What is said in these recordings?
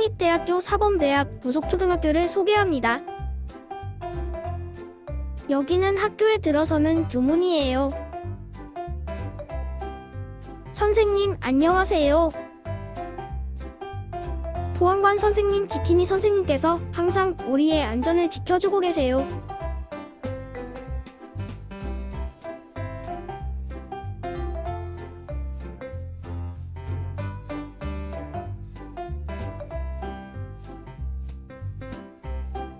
한국공립대학교 사범대학 부속초등학교를 소개합니다. 여기는 학교에 들어서는 교문이에요. 선생님, 안녕하세요. 보안관 선생님 지키니 선생님께서 항상 우리의 안전을 지켜주고 계세요.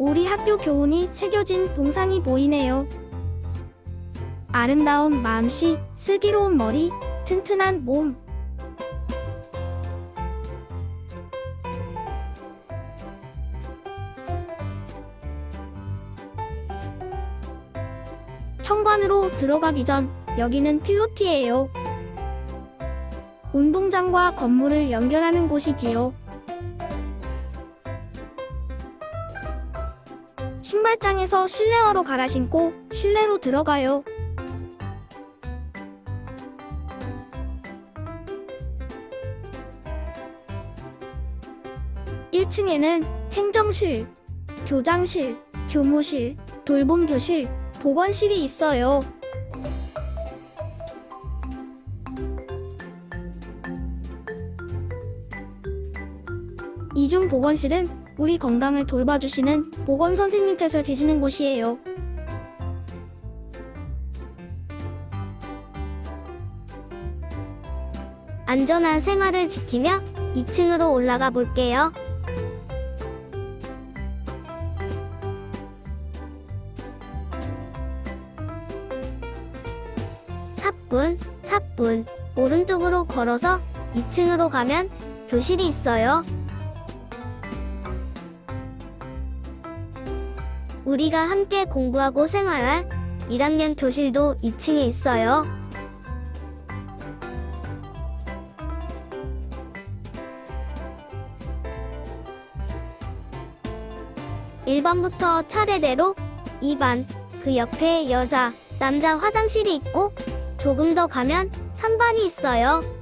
우리 학교 교훈이 새겨진 동상이 보이네요. 아름다운 마음씨, 슬기로운 머리, 튼튼한 몸. 현관으로 들어가기 전 여기는 필로티예요. 운동장과 건물을 연결하는 곳이지요. 신발장에서 실내화로 갈아 신고 실내로 들어가요. 일층에는 행정실, 교장실, 교무실, 돌봄교실, 보건실이 있어요. 이중 보건실은 우리 건강을 돌봐주시는 보건 선생님께서 계시는 곳이에요. 안전한 생활을 지키며 2층으로 올라가 볼게요. 차분, 차분. 오른쪽으로 걸어서 2층으로 가면 교실이 있어요. 우리가 함께 공부하고 생활할 1학년 교실도 2층에 있어요. 1번부터 차례대로 2반, 그 옆에 여자, 남자 화장실이 있고 조금 더 가면 3반이 있어요.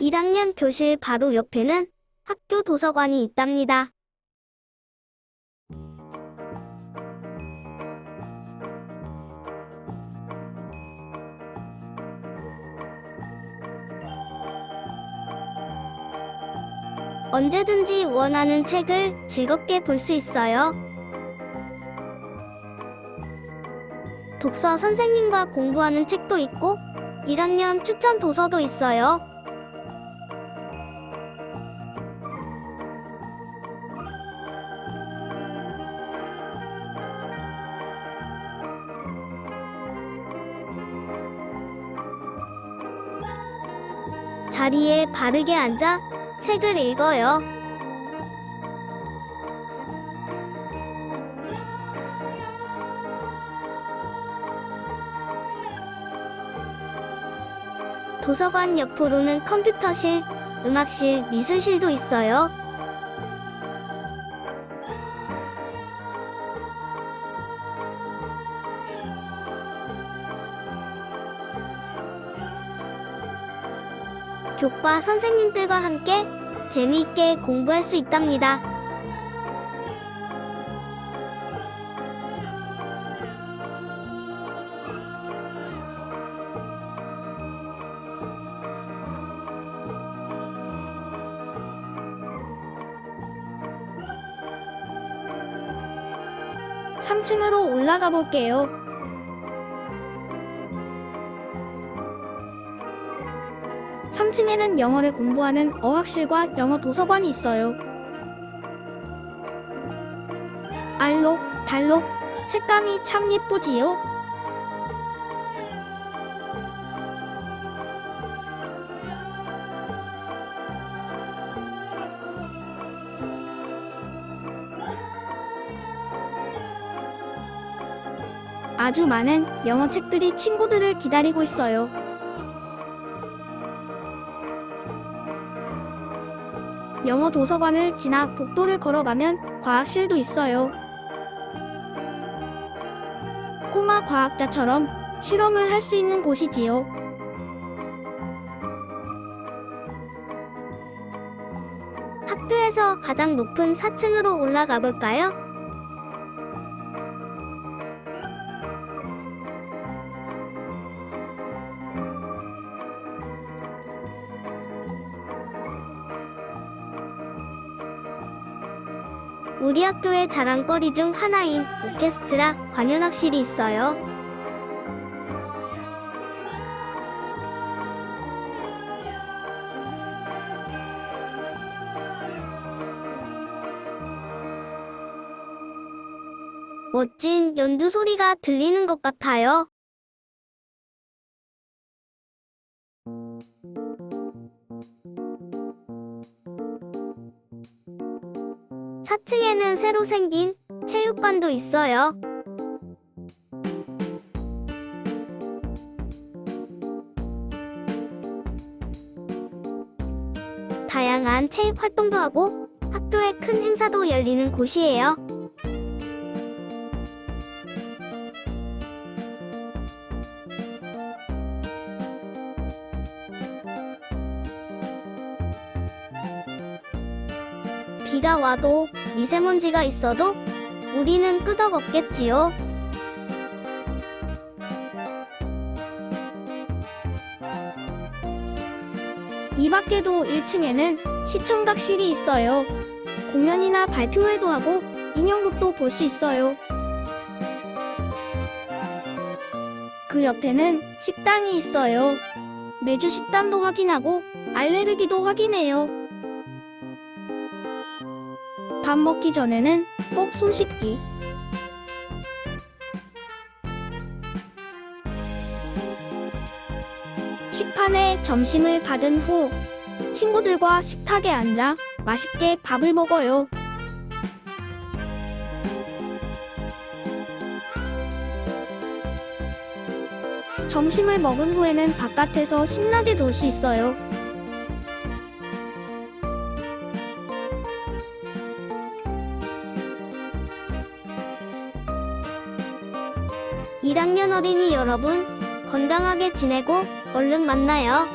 일학년 교실 바로 옆에는 학교 도서관이 있답니다. 언제든지 원하는 책을 즐겁게 볼 수 있어요. 독서 선생님과 공부하는 책도 있고 1학년 추천 도서도 있어요. 자리에 바르게 앉아 책을 읽어요. 도서관 옆으로는 컴퓨터실, 음악실, 미술실도 있어요. 교과 선생님들과 함께 재미있게 공부할 수 있답니다. 삼층으로 올라가 볼게요. 삼층에는 영어를 공부하는 어학실과 영어 도서관이 있어요. 알록, 달록, 색감이 참 예쁘지요? 아주 많은 영어 책들이 친구들을 기다리고 있어요. 영어 도서관을 지나 복도를 걸어가면 과학실도 있어요. 꼬마 과학자처럼 실험을 할 수 있는 곳이지요. 학교에서 가장 높은 4층으로 올라가 볼까요? 우리 학교의 자랑거리 중 하나인 오케스트라 관현악실이 있어요. 멋진 연주 소리가 들리는 것 같아요. 차층에는 새로 생긴 체육관도 있어요. 다양한 체육 활동도 하고 학교에 큰 행사도 열리는 곳이에요. 비가 와도 미세먼지가 있어도 우리는 끄덕없겠지요. 이 밖에도 1층에는 시청각실이 있어요. 공연이나 발표회도 하고 인형극도 볼 수 있어요. 그 옆에는 식당이 있어요. 매주 식단도 확인하고 알레르기도 확인해요. 밥 먹기 전에는 꼭 손 씻기. 식판에 점심을 받은 후 친구들과 식탁에 앉아 맛있게 밥을 먹어요. 점심을 먹은 후에는 바깥에서 신나게 놀 수 있어요. (1학년) 어린이 여러분 건강하게 지내고 얼른 만나요.